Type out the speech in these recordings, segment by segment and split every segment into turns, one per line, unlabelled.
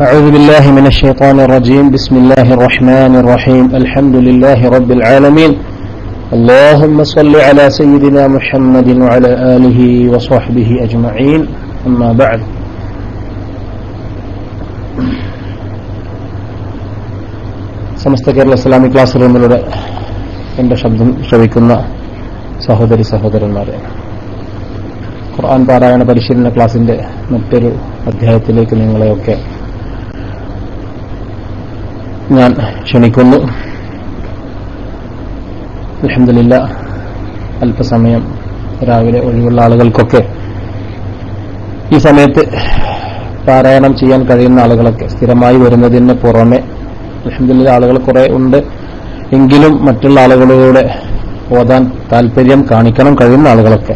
أعوذ بالله من الشيطان الرجيم بسم الله الرحمن الرحيم الحمد لله رب العالمين اللهم صل على سيدنا محمد وعلى آله وصحبه أجمعين أما بعد Samastha Kerala Islamic class റൂമിലൂടെ എന്റെ ശബ്ദം ശ്രവിക്കുന്ന സഹോദരി സഹോദരന്മാരെ ഖുർആൻ പാരായണ പരിശീലന ക്ലാസിന്റെ മറ്റൊരു അധ്യായത്തിലേക്ക് നിങ്ങളെയൊക്കെ ഞാൻ ക്ഷണിക്കുന്നു. അലഹമില്ല അല്പസമയം രാവിലെ ഒഴിവുള്ള ആളുകൾക്കൊക്കെ ഈ സമയത്ത് പാരായണം ചെയ്യാൻ കഴിയുന്ന ആളുകളൊക്കെ സ്ഥിരമായി വരുന്നതിന് പുറമെ അലഹമില്ല ആളുകൾ കുറെ ഉണ്ട്. എങ്കിലും മറ്റുള്ള ആളുകളിലൂടെ ഓതാൻ താല്പര്യം കാണിക്കണം കഴിയുന്ന ആളുകളൊക്കെ.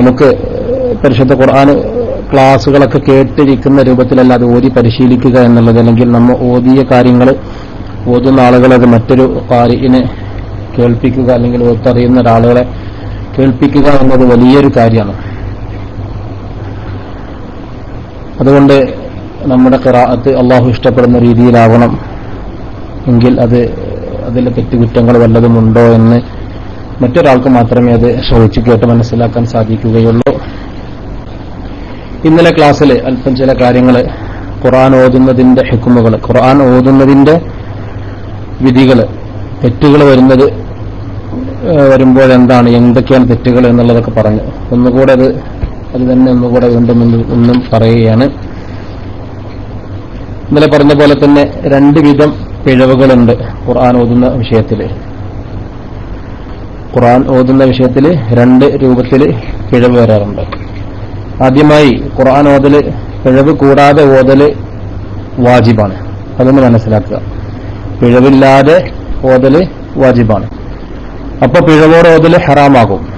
നമുക്ക് പരിശുദ്ധ ഖുർആൻ ക്ലാസ്സുകളൊക്കെ കേട്ടിരിക്കുന്ന രൂപത്തിലല്ല അത് ഓതി പരിശീലിക്കുക എന്നുള്ളത്. അല്ലെങ്കിൽ നമ്മൾ ഓതിയ കാര്യങ്ങൾ ഓതുന്ന ആളുകൾ മറ്റൊരു കാരിനെ കേൾപ്പിക്കുക അല്ലെങ്കിൽ ഓത്തറിയുന്ന ഒരാളുകളെ കേൾപ്പിക്കുക എന്നത് വലിയൊരു കാര്യമാണ്. അതുകൊണ്ട് നമ്മുടെ കിറാത്ത് അള്ളാഹു ഇഷ്ടപ്പെടുന്ന രീതിയിലാവണം. എങ്കിൽ അത് അതിലെ തെറ്റുകുറ്റങ്ങൾ വല്ലതുമുണ്ടോ എന്ന് മറ്റൊരാൾക്ക് മാത്രമേ അത് ശ്രമിച്ചു കേട്ട് മനസ്സിലാക്കാൻ സാധിക്കുകയുള്ളൂ. ഇന്നലെ ക്ലാസ്സിൽ അല്പം ചില കാര്യങ്ങൾ ഖുർആൻ ഓതുന്നതിന്റെ ഹെക്കുമുകൾ. ഖുർആൻ ഓതുന്നതിന്റെ വിധികൾ തെറ്റുകൾ വരുന്നത് വരുമ്പോൾ എന്താണ് എന്തൊക്കെയാണ് തെറ്റുകൾ എന്നുള്ളതൊക്കെ പറഞ്ഞു. ഒന്നുകൂടെ അത് അത് തന്നെ ഒന്നുകൂടെ വീണ്ടും ഒന്നും പറയുകയാണ്. ഇന്നലെ പറഞ്ഞ പോലെ തന്നെ രണ്ട് വിധം പിഴവുകളുണ്ട് ഖുർആൻ ഓതുന്ന വിഷയത്തിൽ. ഖുർആൻ ഓതുന്ന വിഷയത്തിൽ രണ്ട് രൂപത്തിൽ പിഴവ് വരാറുണ്ട്. ആദ്യമായി ഖുർആൻ ഓതൽ പിഴവ് കൂടാതെ ഓതൽ വാജിബാണ്. അതൊന്ന് മനസ്സിലാക്കുക. പിഴവില്ലാതെ ഓതൽ വാജിബാണ്. അപ്പൊ പിഴവോട് ഓതൽ ഹറാമാകും.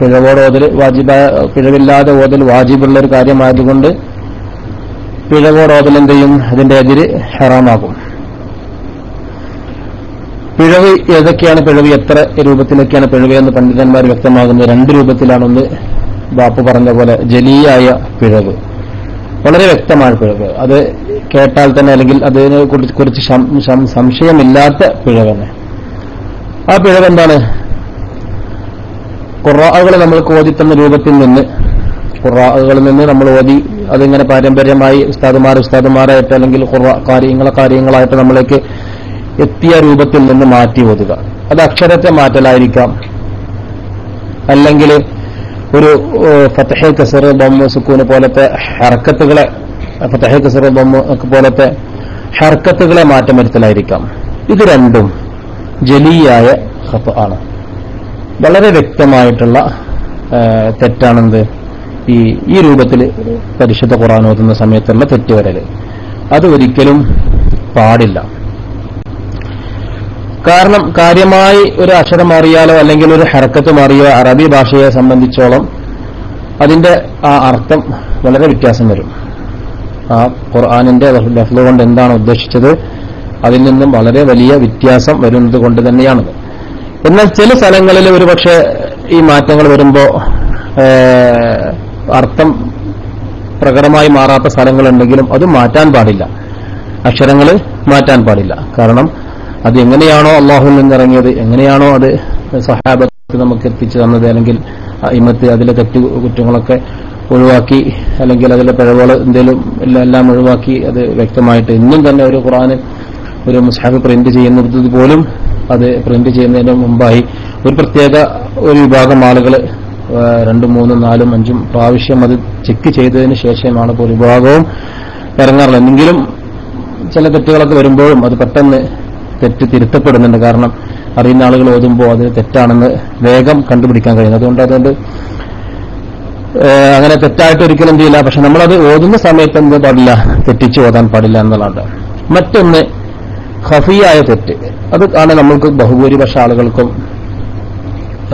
പിഴവോട് ഓതൽ വാജിബ പിഴവില്ലാതെ ഓതൽ വാജിബുള്ള ഒരു കാര്യമായതുകൊണ്ട് പിഴവോട് ഓതൽ ചെയ്യും? അതിന്റെ എതിര് ഹറാമാകും. പിഴവ് ഏതൊക്കെയാണ്? പിഴവ് എത്ര രൂപത്തിലൊക്കെയാണ് പിഴവ് എന്ന് പണ്ഡിതന്മാർ വ്യക്തമാകുന്നത്. രണ്ട് രൂപത്തിലാണ് ഒന്ന് ബാപ്പു പറഞ്ഞ പോലെ ജലീയായ പിഴവ്. വളരെ വ്യക്തമായ പിഴവ്. അത് കേട്ടാൽ തന്നെ അല്ലെങ്കിൽ അതിനെ കുറിച്ച് സംശയമില്ലാത്ത പിഴവ് തന്നെ ആ പിഴവ് എന്താണ്? ഖുറാകൾ നമ്മൾ ഓതിത്തുന്ന രൂപത്തിൽ നിന്ന് കുറാകളിൽ നിന്ന് നമ്മൾ ഓതി അതിങ്ങനെ പാരമ്പര്യമായി ഉസ്താദുമാർ ഉസ്താദുമാരായിട്ട് അല്ലെങ്കിൽ ഖുറ കാര്യങ്ങളെ കാര്യങ്ങളായിട്ട് നമ്മളേക്ക് എത്തിയ രൂപത്തിൽ നിന്ന് മാറ്റി ഓതുക. അത് അക്ഷരത്തെ മാറ്റലായിരിക്കാം. അല്ലെങ്കിൽ ഒരു ഫത്തഹേ കസർ ബൊമ്മ സുക്കൂന് പോലത്തെ ഹർക്കത്തുകളെ ഫത്തഹേ കസർ ബൊമ്മ പോലത്തെ ഹർക്കത്തുകളെ മാറ്റം വരുത്തലായിരിക്കാം ഇത് രണ്ടും ജലീയായ ഹത്ത് ആണ്. വളരെ വ്യക്തമായിട്ടുള്ള തെറ്റാണെന്ത്? ഈ ഈ രൂപത്തിൽ പരിശുദ്ധ ഖുറാൻ ഓതുന്ന സമയത്തുള്ള തെറ്റുവരൽ അത് ഒരിക്കലും പാടില്ല. കാരണം കാര്യമായി ഒരു അക്ഷരം മാറിയാലോ അല്ലെങ്കിൽ ഒരു ഹെറക്കത്ത് മാറിയോ അറബി ഭാഷയെ സംബന്ധിച്ചോളം അതിന്റെ ആ അർത്ഥം വളരെ വ്യത്യാസം വരും. ആ ഖുർആാനിന്റെ ലഫ്ല കൊണ്ട് എന്താണ് ഉദ്ദേശിച്ചത്? അതിൽ നിന്നും വളരെ വലിയ വ്യത്യാസം വരുന്നത് കൊണ്ട് തന്നെയാണത്. എന്നാൽ ചില സ്ഥലങ്ങളിൽ ഒരുപക്ഷെ ഈ മാറ്റങ്ങൾ വരുമ്പോൾ അർത്ഥം പ്രകടമായി മാറാത്ത സ്ഥലങ്ങളുണ്ടെങ്കിലും അത് മാറ്റാൻ പാടില്ല. അക്ഷരങ്ങൾ മാറ്റാൻ പാടില്ല. കാരണം അത് എങ്ങനെയാണോ അള്ളാഹുൽ നിന്നിറങ്ങിയത് എങ്ങനെയാണോ അത് സഹാബത്ത് നമുക്ക് എത്തിച്ചു തന്നത് അല്ലെങ്കിൽ ഇമത്ത് അതിലെ തെറ്റു കുറ്റങ്ങളൊക്കെ ഒഴിവാക്കി അല്ലെങ്കിൽ അതിലെ പിഴവുകൾ എന്തെങ്കിലും എല്ലാം ഒഴിവാക്കി അത് വ്യക്തമായിട്ട് ഇന്നും തന്നെ ഒരു ഖുറാന് ഒരു മുസ്ഹാബ് പ്രിന്റ് ചെയ്യുന്നത് പോലും അത് പ്രിന്റ് ചെയ്യുന്നതിന് മുമ്പായി ഒരു പ്രത്യേക ഒരു വിഭാഗം ആളുകൾ രണ്ടും മൂന്നും നാലും അഞ്ചും പ്രാവശ്യം അത് ചെക്ക് ചെയ്തതിന് ശേഷമാണ് ഇപ്പോൾ വിഭാഗവും ഇറങ്ങാറുള്ളത്. എന്തെങ്കിലും ചില തെറ്റുകളൊക്കെ വരുമ്പോഴും അത് പെട്ടെന്ന് തെറ്റ് തിരുത്തപ്പെടുന്നുണ്ട് കാരണം അറിയുന്ന ആളുകൾ ഓതുമ്പോൾ അത് തെറ്റാണെന്ന് വേഗം കണ്ടുപിടിക്കാൻ കഴിയുന്നു അതുകൊണ്ട് അതുകൊണ്ട് അങ്ങനെ തെറ്റായിട്ട് ഒരിക്കലും എന്ത് ചെയ്യില്ല. പക്ഷെ നമ്മളത് ഓതുന്ന സമയത്ത് എന്ത് പാടില്ല? തെറ്റിച്ച് ഓതാൻ പാടില്ല എന്നുള്ളതാണ്. മറ്റൊന്ന് ഹഫിയായ തെറ്റ്. അത് ആണ് നമ്മൾക്ക് ബഹുഭൂരിപക്ഷ ആളുകൾക്കും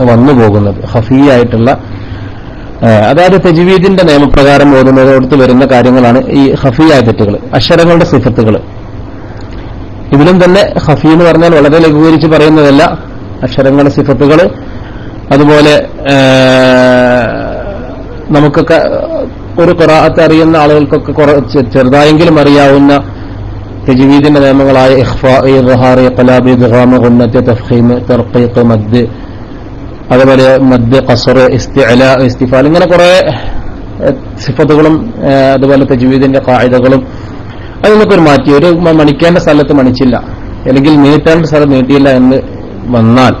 വന്നു പോകുന്നത്. ഹഫിയായിട്ടുള്ള അതായത് തെജുവീദിന്റെ നിയമപ്രകാരം ഓതുന്നതോടത്ത് വരുന്ന കാര്യങ്ങളാണ് ഈ ഹഫിയായ തെറ്റുകൾ. അക്ഷരങ്ങളുടെ സിഫത്തുകൾ. ഇതിലും തന്നെ ഹഫി എന്ന് പറഞ്ഞാൽ വളരെ ലഘൂകരിച്ച് പറയുന്നതല്ല. അക്ഷരങ്ങൾ സിഫത്തുകൾ. അതുപോലെ നമുക്കൊക്കെ ഒരു ഖുറാഅത്ത് അറിയുന്ന ആളുകൾക്കൊക്കെ ചെറുതായെങ്കിലും അറിയാവുന്ന തജ്വീദിന്റെ നിയമങ്ങളായ ഇഖ്ഫാ കലാബി ദുഹാമ ഇദ്ഗാം തഫീമ് തർഖീഖ് മദ് അതുപോലെ മദ് ഖസ്ർ ഇസ്തിഅല ഇസ്തിഫാൽ ഇങ്ങനെ കുറെ സിഫത്തുകളും അതുപോലെ തജ്വീദിന്റെ കായികകളും അതിൽ നിന്നൊക്കെ ഒരു മാറ്റി. ഒരു മണിക്കേണ്ട സ്ഥലത്ത് മണിച്ചില്ല. അല്ലെങ്കിൽ നീട്ടേണ്ട സ്ഥലം നീട്ടിയില്ല എന്ന് വന്നാൽ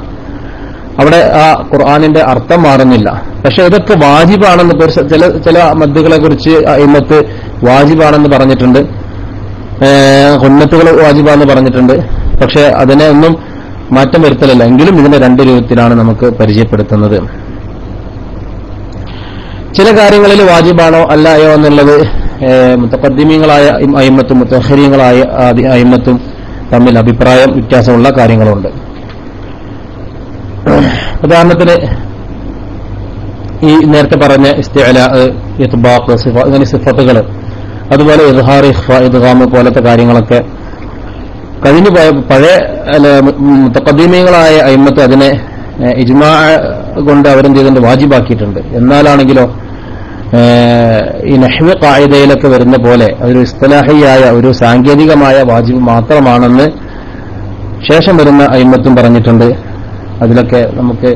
അവിടെ ആ ഖുർആാനിന്റെ അർത്ഥം മാറുന്നില്ല. പക്ഷെ ഇതൊക്കെ വാജിബാണെന്ന് ചില ചില മദ്ദുകളെ കുറിച്ച് ഇന്നത്ത് വാജിബാണെന്ന് പറഞ്ഞിട്ടുണ്ട്. ഹുന്നത്തുകൾ വാജിബാണെന്ന് പറഞ്ഞിട്ടുണ്ട്. പക്ഷെ അതിനെ ഒന്നും മാറ്റം വരുത്തലല്ല. എങ്കിലും ഇതിന്റെ രണ്ട് രൂപത്തിലാണ് നമുക്ക് പരിചയപ്പെടുത്തുന്നത്. ചില കാര്യങ്ങളിൽ വാജിബാണോ അല്ലയോ എന്നുള്ളത് മുത്തക്കദ്ദിമീങ്ങളായ അയിമത്തും മുത്തഹരീങ്ങളായ അയിമത്തും തമ്മിൽ അഭിപ്രായം വ്യത്യാസമുള്ള കാര്യങ്ങളുണ്ട്. ഉദാഹരണത്തിന് ഈ നേരത്തെ പറഞ്ഞ ഇസ്തിഅല ഇത്ബാഖ് സിഫ ഇങ്ങനെ സിഫത്തുകൾ അതുപോലെ ഇദ്ഹാർ ഇദ്ഗാം പോലത്തെ കാര്യങ്ങളൊക്കെ കഴിഞ്ഞു പോയ പഴയ മുത്തഖദ്ദിമീങ്ങളായ അയ്മത്ത് അതിനെ ഇജ്മാ കൊണ്ട് അവരെന്ത് ചെയ്തിട്ടുണ്ട്? വാജിബാക്കിയിട്ടുണ്ട്. എന്നാലാണെങ്കിലോ ഈ നഷ്മി കായിദയിലൊക്കെ വരുന്ന പോലെ അതൊരു ഇസ്തലാഹിയായ ഒരു സാങ്കേതികമായ വാജിബ് മാത്രമാണെന്ന് ശേഷം വരുന്ന അയിമത്തും പറഞ്ഞിട്ടുണ്ട്. അതിലൊക്കെ നമുക്ക്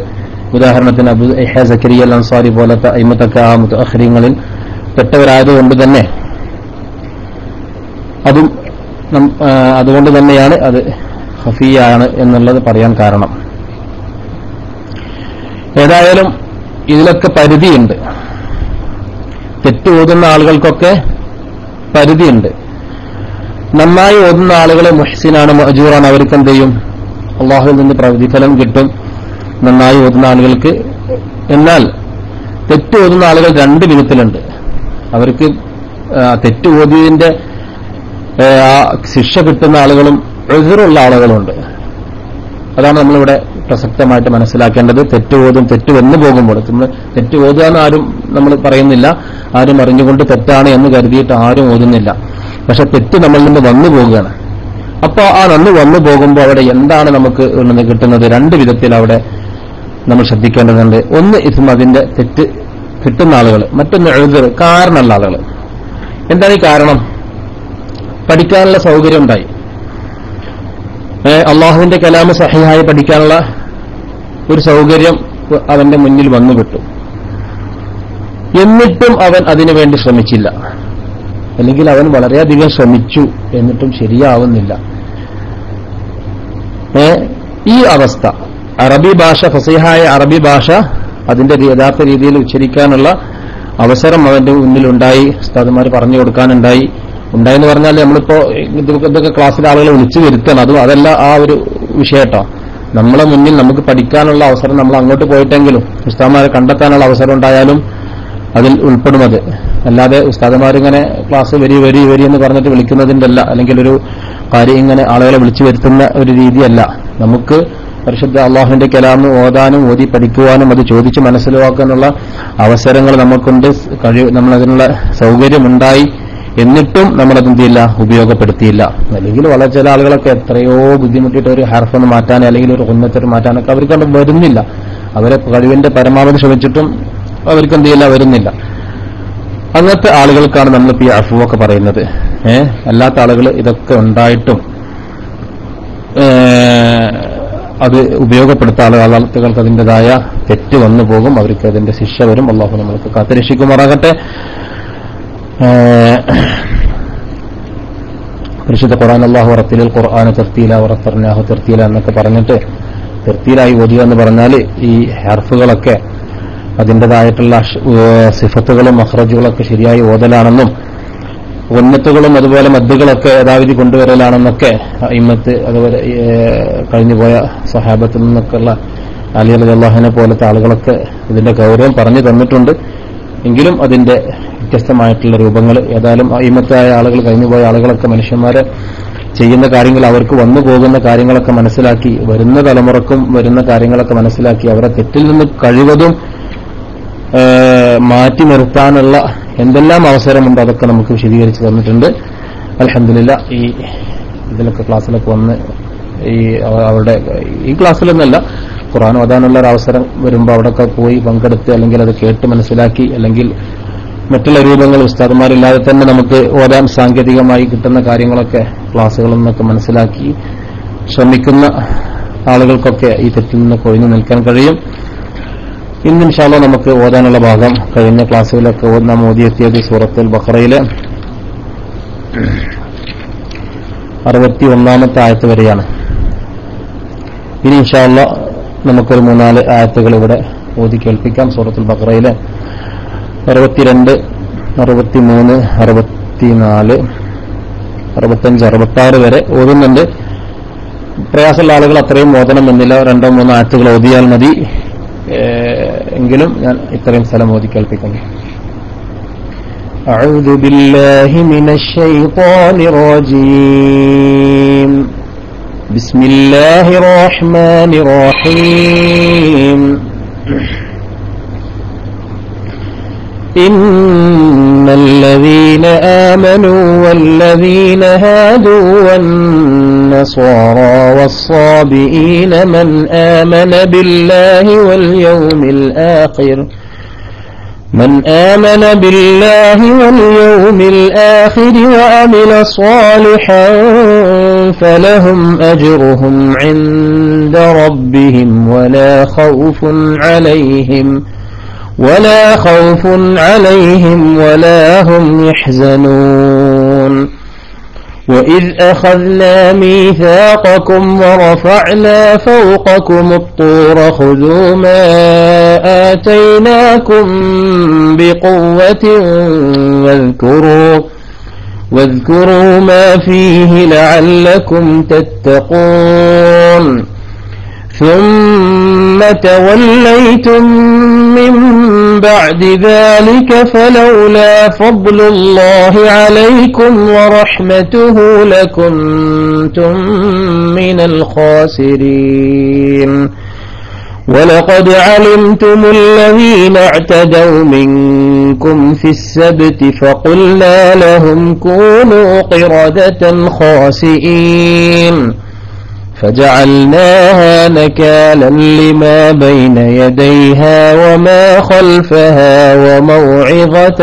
ഉദാഹരണത്തിന് അബു ഇഹ സക്കരിയ അൻസാരി പോലത്തെ അയിമത്തൊക്കെ ആ മുത്തഖരീങ്ങളിൽ പെട്ടവരായതുകൊണ്ട് തന്നെ അതും അതുകൊണ്ട് തന്നെയാണ് അത് ഹഫിയാണ് എന്നുള്ളത് പറയാൻ കാരണം. ഏതായാലും ഇതിലൊക്കെ പരിധിയുണ്ട്. തെറ്റ് ഓതുന്ന ആളുകൾക്കൊക്കെ പരിധിയുണ്ട്. നന്നായി ഓതുന്ന ആളുകളെ മുഹസിനാണ് മജൂറാണ്. അവർക്ക് എന്ത് ചെയ്യും? അള്ളാഹുവിൽ നിന്ന് പ്രതിഫലം കിട്ടും നന്നായി ഓതുന്ന ആളുകൾക്ക്. എന്നാൽ തെറ്റ് ഓതുന്ന ആളുകൾ രണ്ട് വിധത്തിലുണ്ട്. അവർക്ക് തെറ്റ് ഓതിയതിന്റെ ശിക്ഷ കിട്ടുന്ന ആളുകളും എതിറുള്ള ആളുകളുണ്ട്. അതാണ് നമ്മളിവിടെ പ്രസക്തമായിട്ട് മനസ്സിലാക്കേണ്ടത് തെറ്റുപോതും തെറ്റുവെന്ന് തെറ്റ് വന്നു പോകുമ്പോൾ. നമ്മൾ തെറ്റ് ഓതുക എന്ന് ആരും നമ്മൾ പറയുന്നില്ല. ആരും അറിഞ്ഞുകൊണ്ട് തെറ്റാണ് എന്ന് കരുതിയിട്ട് ആരും ഓതുന്നില്ല. പക്ഷെ തെറ്റ് നമ്മളിൽ നിന്ന് വന്നു പോവുകയാണ് അപ്പൊ ആ നന്ന് വന്നു പോകുമ്പോൾ അവിടെ എന്താണ് നമുക്ക് കിട്ടുന്നത്? രണ്ട് വിധത്തിൽ അവിടെ നമ്മൾ ശ്രദ്ധിക്കേണ്ടതുണ്ട്. ഒന്ന് ഇതും അതിന്റെ തെറ്റ് കിട്ടുന്ന ആളുകൾ മറ്റൊന്ന് എഴുതർ കാരണമുള്ള ആളുകൾ. എന്താണ് ഈ കാരണം? പഠിക്കാനുള്ള സൗകര്യം ഉണ്ടായി. അള്ളാഹുവിന്റെ കലാമ സഹിയായി പഠിക്കാനുള്ള ഒരു സൗകര്യം അവന്റെ മുന്നിൽ വന്നുവിട്ടു എന്നിട്ടും അവൻ അതിനുവേണ്ടി ശ്രമിച്ചില്ല. അല്ലെങ്കിൽ അവൻ വളരെയധികം ശ്രമിച്ചു എന്നിട്ടും ശരിയാവുന്നില്ല. ഈ അവസ്ഥ അറബി ഭാഷ ഫസീഹായ അറബി ഭാഷ അതിന്റെ യഥാർത്ഥ രീതിയിൽ ഉച്ചരിക്കാനുള്ള അവസരം അവന്റെ മുന്നിലുണ്ടായി. ഉസ്താദുമാർ പറഞ്ഞു കൊടുക്കാനുണ്ടായി. ഉണ്ടായെന്ന് പറഞ്ഞാൽ നമ്മളിപ്പോ ഇതൊക്കെ ക്ലാസ്സിലെ ആളുകളെ വിളിച്ചു വരുത്തണം. അതും അതല്ല ആ ഒരു വിഷയട്ടോ നമ്മളെ മുന്നിൽ നമുക്ക് പഠിക്കാനുള്ള അവസരം നമ്മൾ അങ്ങോട്ട് പോയിട്ടെങ്കിലും ഉസ്താദ്മാരെ കണ്ടെത്താനുള്ള അവസരം ഉണ്ടായാലും അതിൽ ഉൾപ്പെടും അത്. അല്ലാതെ ഉസ്താദന്മാരിങ്ങനെ ക്ലാസ് വരി വരി വരി എന്ന് പറഞ്ഞിട്ട് വിളിക്കുന്നതിന്റെ അല്ല. അല്ലെങ്കിൽ ഒരു കാര്യം ഇങ്ങനെ ആളുകളെ വിളിച്ചു വരുത്തുന്ന ഒരു രീതിയല്ല. നമുക്ക് പരിശുദ്ധ അള്ളാഹുവിന്റെ കലാമ് ഓതാനും ഓതി പഠിക്കുവാനും അത് ചോദിച്ച് മനസ്സിലാക്കാനുള്ള അവസരങ്ങൾ നമുക്കുണ്ട്. കഴിവ് നമ്മളതിനുള്ള സൗകര്യമുണ്ടായി. എന്നിട്ടും നമ്മളത് എന്ത് ചെയ്യില്ല ഉപയോഗപ്പെടുത്തിയില്ല. അല്ലെങ്കിൽ വളരെ ചില ആളുകളൊക്കെ എത്രയോ ബുദ്ധിമുട്ടിയിട്ട് ഒരു ഹർഫ് ഹർഫൊന്ന് മാറ്റാൻ അല്ലെങ്കിൽ ഒരു ഉന്നത്തൊരു മാറ്റാനൊക്കെ അവർക്ക് അത് വരുന്നില്ല. അവരെ കഴിവിന്റെ പരമാവധി ശ്രമിച്ചിട്ടും അവർക്ക് എന്ത് ചെയ്യില്ല വരുന്നില്ല. അങ്ങനത്തെ ആളുകൾക്കാണ് നമ്മളിപ്പോ ഈ അഫുവൊക്കെ പറയുന്നത്. ഏഹ് അല്ലാത്ത ആളുകൾ ഇതൊക്കെ ഉണ്ടായിട്ടും അത് ഉപയോഗപ്പെടുത്താതെ ആളുകൾക്ക് അതിന്റെതായ തെറ്റ് വന്നു പോകും അവർക്ക് അതിന്റെ ശിക്ഷ വരും. അള്ളാഹു നമ്മൾക്ക് കാത്തുരക്ഷിക്കുമാറാകട്ടെ. പരിശുദ്ധ ഖുറാൻ അള്ളാഹു ഉറത്തിലിൽ ഖുർആൻ തിർത്തിയില ഉറത്തറിനാഹു തിർത്തിയില എന്നൊക്കെ പറഞ്ഞിട്ട് തിർത്തിയിലായി ഓതുക എന്ന് പറഞ്ഞാൽ ഈ ഹർഫുകളൊക്കെ അതിന്റെതായിട്ടുള്ള സിഫത്തുകളും മഹ്റജുകളൊക്കെ ശരിയായി ഓതലാണെന്നും ഉന്നത്തുകളും അതുപോലെ മദ്ദുകളൊക്കെ യഥാവിധി കൊണ്ടുവരലാണെന്നൊക്കെ ഇമ്മത്ത് അതുപോലെ കഴിഞ്ഞുപോയ സഹാബത്തിൽ നിന്നൊക്കെയുള്ള അലി അലി അള്ളാഹിനെ പോലത്തെ ആളുകളൊക്കെ ഇതിന്റെ ഗൗരവം പറഞ്ഞു തന്നിട്ടുണ്ട്. എങ്കിലും അതിന്റെ വ്യത്യസ്തമായിട്ടുള്ള രൂപങ്ങൾ. ഏതായാലും അയിമത്തായ ആളുകൾ കഴിഞ്ഞുപോയ ആളുകളൊക്കെ മനുഷ്യന്മാരെ ചെയ്യുന്ന കാര്യങ്ങൾ അവർക്ക് വന്നു പോകുന്ന കാര്യങ്ങളൊക്കെ മനസ്സിലാക്കി വരുന്ന തലമുറക്കും വരുന്ന കാര്യങ്ങളൊക്കെ മനസ്സിലാക്കി അവരെ തെറ്റിൽ നിന്ന് കഴിവതും മാറ്റി നിർത്താനുള്ള എന്തെല്ലാം അവസരമുണ്ടോ അതൊക്കെ നമുക്ക് വിശദീകരിച്ച് തന്നിട്ടുണ്ട്. അലഹമില്ല ഈ ഇതിലൊക്കെ ക്ലാസ്സിലൊക്കെ വന്ന് ഈ അവ- അവരുടെ ഈ ക്ലാസ്സിലൊന്നല്ല ഖുറാൻ ഓതാനുള്ള ഒരു അവസരം വരുമ്പോൾ അവിടെയൊക്കെ പോയി പങ്കെടുത്ത് അല്ലെങ്കിൽ അത് കേട്ട് മനസ്സിലാക്കി അല്ലെങ്കിൽ മറ്റുള്ള രൂപങ്ങൾ ഉസ്താദ്മാരില്ലാതെ തന്നെ നമുക്ക് ഓരാൻ സാങ്കേതികമായി കിട്ടുന്ന കാര്യങ്ങളൊക്കെ ക്ലാസ്സുകളിൽ നിന്നൊക്കെ മനസ്സിലാക്കി ശ്രമിക്കുന്ന ആളുകൾക്കൊക്കെ ഈ തെറ്റിൽ നിന്ന് കൊഴിഞ്ഞു നിൽക്കാൻ കഴിയും. ഇന്ന് ഇൻഷാല്ല നമുക്ക് ഓതാനുള്ള ഭാഗം കഴിഞ്ഞ ക്ലാസ്സുകളിലൊക്കെ നാം ഓതിയെത്തിയത് സൂറത്തുൽ ബഹ്റയിലെ അറുപത്തി ഒന്നാമത്തെ ആയത്ത് വരെയാണ്. ഇനി ഇൻഷാല്ല നമുക്കൊരു മൂന്നാൽ ആയത്തുകൾ ഇവിടെ ഓതി കേൾപ്പിക്കാം സൂറത്തുൽ ബഹ്റയിലെ അറുപത്തിരണ്ട് അറുപത്തിമൂന്ന് അറുപത്തിനാല് അറുപത്തഞ്ച് അറുപത്തി ആറ് വരെ ഓതുന്നുണ്ട് പ്രയാസമുള്ള ആളുകൾ അത്രയും ഓതണമെന്നില്ല രണ്ടോ മൂന്നോ ആറ്റുകൾ ഓതിയാൽ മതി ഏഹ് എങ്കിലും ഞാൻ ഇത്രയും സ്ഥലം ഓതി കേൾപ്പിക്കുന്നു أعوذ بالله من الشيطان الرجيم بسم الله الرحمن الرحيم إن الذين آمنوا والذين هادوا والنصارى والصابئين من آمن بالله واليوم الآخر من آمن بالله واليوم الآخر وعمل صالحا فلهم أجرهم عند ربهم ولا خوف عليهم ولا خوف عليهم ولا هم يحزنون. وإذ أخذنا ميثاقكم ورفعنا فوقكم الطور خذوا ما آتيناكم بقوة واذكروا واذكروا ما فيه لعلكم تتقون. ثم توليتم بعد ذلك فلولا فضل الله عليكم ورحمته لكنتم من الخاسرين. ولقد علمتم الذين اعتدوا منكم في السبت فقلنا لهم كونوا قردة خاسئين. فجعلناها نكالا لما بين يديها وما خلفها وموعظة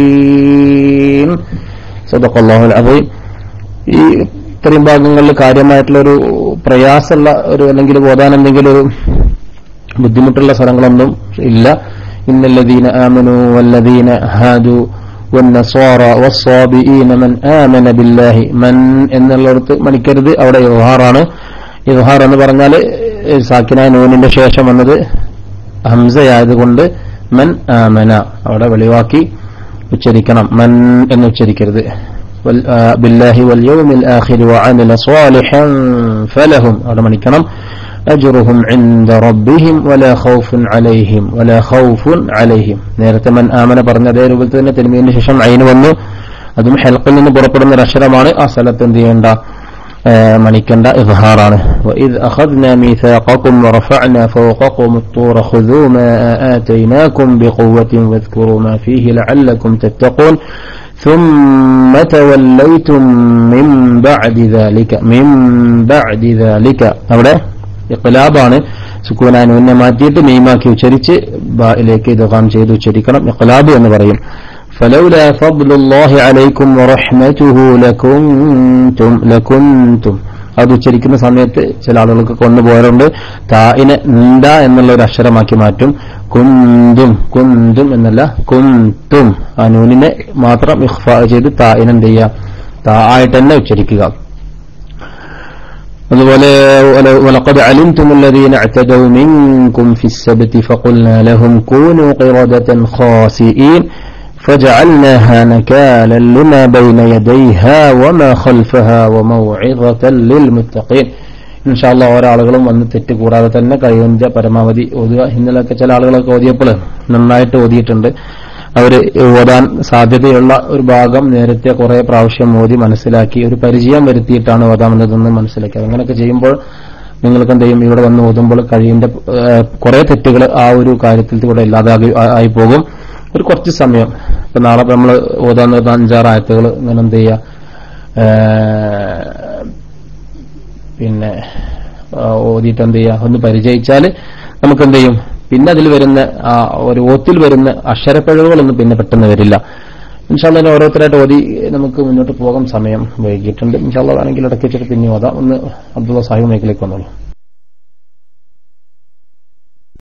للمتقين صدق الله العظيم ഈ ഇത്രയും ഭാഗങ്ങളിൽ കാര്യമായിട്ടുള്ള ഒരു പ്രയാസമുള്ള ഒരു അല്ലെങ്കിൽ ബോധാൻ എന്തെങ്കിലും ഒരു ബുദ്ധിമുട്ടുള്ള സ്ഥലങ്ങളൊന്നും ഇല്ല ഇന്നല്ലദീന ആമനു വല്ലദീന ഹാദു والنصارى والصابئين من آمن بالله من എന്നുള്ളിടത്ത് മണിക്കരുത് അവിടെ ഇവഹാറാണ് ഇവഹാർ എന്ന് പറഞ്ഞാൽ സാക്കിന നൂനിന്റെ ശേഷം വന്നത് ഹംസയായതുകൊണ്ട് മൻ ആമന അവിടെ വെളിവാക്കി ഉച്ചരിക്കണം മൻ എന്ന് ഉച്ചരിക്കരുത് ബില്ലാഹി വൽ യൗമിൽ ആഖിർ വഅമില സ്വാലിഹൻ ഫലഹും അവിടെ മണിക്കണം أجرهم عند ربهم ولا خوف عليهم ولا خوف عليهم നേരത്തെ മൻ ആമന പറഞ്ഞ അതേ രൂപത്തിൽ തന്നെ തിരുമീന് ശേഷം അയിന് വന്നു അതും ഹെൽക്കിൽ നിന്ന് പുറപ്പെടുന്ന ഒരു അക്ഷരമാണ് ആ സ്ഥലത്ത് എന്ത് ചെയ്യേണ്ട മണിക്കേണ്ട ഇഫ്ഹാറാണ് وإذ أخذنا ميثاقكم ورفعنا فوقكم الطور خذوا ما آتيناكم بقوة واذكروا ما فيه لعلكم تتقون ثم توليتم من بعد ذلك من بعد ذلك അവിടെ ഇഖ്ലാബാണ് സുക്കൂനാനുവിനെ മാറ്റിയിട്ട് മീമാക്കി ഉച്ചരിച്ച് ബായിലേക്ക് ഇദ്ഗാം ചെയ്ത് ഉച്ചരിക്കണം ഇഖ്ലാബ് എന്ന് പറയും فلولا فضل الله عليكم ورحمته لكنتم لكنتم അത് ഉച്ചരിക്കുന്ന സമയത്ത് ചില ആളുകൾക്ക് കൊണ്ടുപോകാറുണ്ട് തായിനെ ന്ത എന്നുള്ള ഒരു അക്ഷരമാക്കി മാറ്റും കുന്തും കുന്തും എന്നല്ല കുന്തും ആ നൂനിനെ മാത്രം ഇഖ്ഫ ചെയ്ത് തായിനെ എന്ത് ചെയ്യുക താ ആയിട്ട് തന്നെ ഉച്ചരിക്കുക അതുപോലെ ولقد علمتم الذين اعتدوا منكم في السبت فقلنا لهم كونوا قردة خاسئين فجعلناها نكالا لما بين يديها وما خلفها وموعظة للمتقين ഇൻഷാല്ല ഓരോ ആളുകളും വന്ന് തെറ്റ് കൂടാതെ തന്നെ കഴിവിന്റെ പരമാവധി ഓതുക ഇന്നലൊക്കെ ചില ആളുകളൊക്കെ ഓതിയപ്പോൾ നന്നായിട്ട് ഓതിയിട്ടുണ്ട് അവർ ഓടാൻ സാധ്യതയുള്ള ഒരു ഭാഗം നേരത്തെ കുറെ പ്രാവശ്യം മോദി മനസ്സിലാക്കി ഒരു പരിചയം വരുത്തിയിട്ടാണ് ഓതാമെന്നതെന്ന് മനസ്സിലാക്കി. അങ്ങനെയൊക്കെ ചെയ്യുമ്പോൾ നിങ്ങൾക്ക് എന്ത് ചെയ്യും? ഇവിടെ വന്ന് ഓതുമ്പോൾ കഴിയുന്ന കുറെ തെറ്റുകൾ ആ ഒരു കാര്യത്തിൽ കൂടെ ഇല്ലാതാകി ആയി പോകും ഒരു കുറച്ച് സമയം. ഇപ്പൊ നാളെ നമ്മൾ ഓതാൻ അഞ്ചാറ് ആയത്തുകൾ ഇങ്ങനെ എന്ത് ചെയ്യുക പിന്നെ ഓതിയിട്ട് എന്ത് ചെയ്യുക ഒന്ന് പരിചയിച്ചാൽ നമുക്ക് എന്ത് ചെയ്യും? പിന്നെ അതിൽ വരുന്ന ആ ഒരു ഓത്തിൽ വരുന്ന അക്ഷരപ്പിഴവുകളൊന്നും പിന്നെ പെട്ടെന്ന് വരില്ല. ഇൻഷാല്ല അതിനെ ഓരോരുത്തരായിട്ട് ഓതി നമുക്ക് മുന്നോട്ട് പോകാൻ സമയം വൈകിട്ടുണ്ട് ഇൻഷാല്ല ആണെങ്കിൽ ഇടയ്ക്ക് വെച്ചിട്ട് പിന്നെ ഓതാം. ഒന്ന് അബ്ദുള്ള സാഹിബ് മേഖലയ്ക്ക് വന്നോളൂ.